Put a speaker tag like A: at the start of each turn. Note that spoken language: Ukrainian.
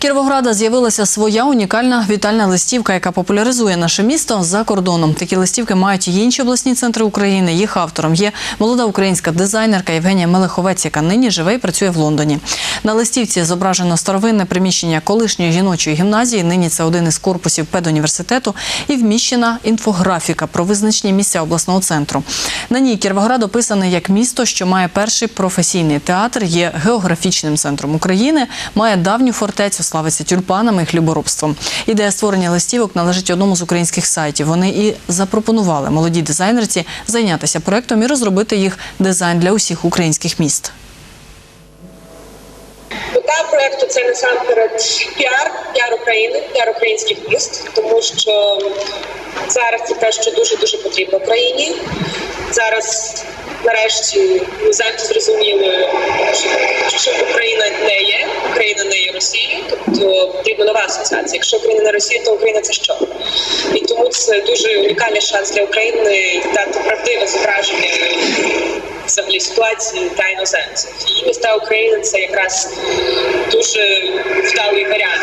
A: Кіровограда з'явилася своя унікальна вітальна листівка, яка популяризує наше місто за кордоном. Такі листівки мають і інші обласні центри України. Їх автором є молода українська дизайнерка Євгенія Мелеховець, яка нині живе і працює в Лондоні. На листівці зображено старовинне приміщення колишньої жіночої гімназії. Нині це один із корпусів педуніверситету і вміщена інфографіка про визначні місця обласного центру. На ній Кіровоград описаний як місто, що має перший професійний театр, є географічним центром України, має давню фортецю, славиться тюльпанами і хліборобством. Ідея створення листівок належить одному з українських сайтів. Вони і запропонували молодій дизайнерці зайнятися проектом і розробити їх дизайн для усіх українських міст.
B: Мета проекту це насамперед піар, піар України, піар українських міст, тому що зараз це те, що дуже дуже потрібно Україні. Зараз нарешті ми завжди зрозуміли, потрібна нова асоціація. Якщо Україна не Росія, то Україна це що? І тому це дуже унікальний шанс для України дати правдиве зображення взагалі ситуації та іноземців. І міста України це якраз дуже вдалий варіант.